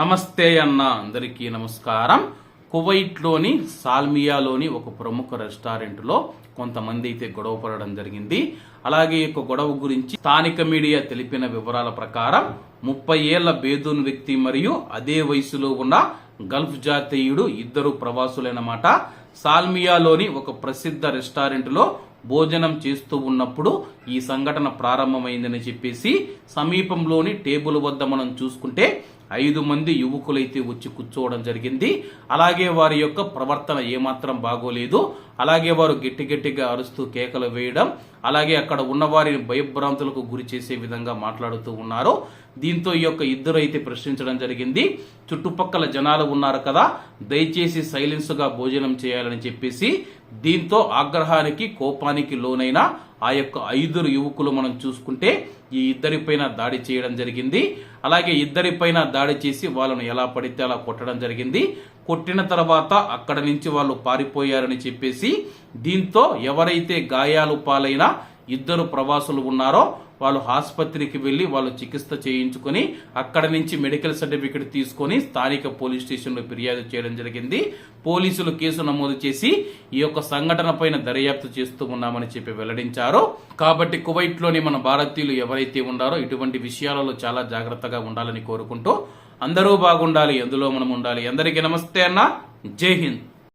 నమస్తే అన్న అందరికీ నమస్కారం. కువైట్లోని సాల్మియాలోని ఒక ప్రముఖ రెస్టారెంట్లో కొంతమంది అయితే గొడవ పడడం జరిగింది. అలాగే ఈ గొడవ గురించి స్థానిక మీడియా తెలిపిన వివరాల ప్రకారం ముప్పై ఏళ్ళ బేదూన్ వ్యక్తి మరియు అదే వయసులో ఉన్న గల్ఫ్ జాతీయుడు ఇద్దరు ప్రవాసులైనమాట సాల్మియాలోని ఒక ప్రసిద్ధ రెస్టారెంట్లో భోజనం చేస్తూ ఉన్నప్పుడు ఈ సంఘటన ప్రారంభమైందని చెప్పేసి సమీపంలోని టేబుల్ వద్ద మనం చూసుకుంటే ఐదు మంది యువకులైతే వచ్చి కూర్చోవడం జరిగింది. అలాగే వారి యొక్క ప్రవర్తన ఏమాత్రం బాగోలేదు. అలాగే వారు గట్టి గట్టిగా అరుస్తూ కేకలు వేయడం అలాగే అక్కడ ఉన్న వారిని భయభ్రాంతులకు గురి చేసే విధంగా మాట్లాడుతూ ఉన్నారు. దీంతో ఈ యొక్క ఇద్దరు అయితే ప్రశ్నించడం జరిగింది. చుట్టుపక్కల జనాలు ఉన్నారు కదా దయచేసి సైలెన్స్గా భోజనం చేయాలని చెప్పేసి దీంతో ఆగ్రహానికి కోపానికి లోనైన ఆ యొక్క ఐదురు యువకులు మనం చూసుకుంటే ఈ ఇద్దరిపైన దాడి చేయడం జరిగింది. అలాగే ఇద్దరిపైన దాడి చేసి వాళ్ళను ఎలా పడితే అలా కొట్టడం జరిగింది. కొట్టిన తర్వాత అక్కడ నుంచి వాళ్ళు పారిపోయారని చెప్పేసి దీంతో ఎవరైతే గాయాలు పాలైన ఇద్దరు ప్రవాసులు ఉన్నారో వాళ్ళు ఆసుపత్రికి వెళ్ళి వాళ్ళు చికిత్స చేయించుకొని అక్కడ నుంచి మెడికల్ సర్టిఫికెట్ తీసుకొని స్థానిక పోలీస్ స్టేషన్లో ఫిర్యాదు చేయడం జరిగింది. పోలీసులు కేసు నమోదు చేసి ఈ యొక్క సంఘటన పైన దర్యాప్తు చేస్తూ ఉన్నామని చెప్పి వెల్లడించారు. కాబట్టి కువైట్లోని మన భారతీయులు ఎవరైతే ఉన్నారో ఇటువంటి విషయాలలో చాలా జాగ్రత్తగా ఉండాలని కోరుకుంటూ అందరూ బాగుండాలి ఎందులో మనం ఉండాలి. అందరికీ నమస్తే అన్న. జై హింద్.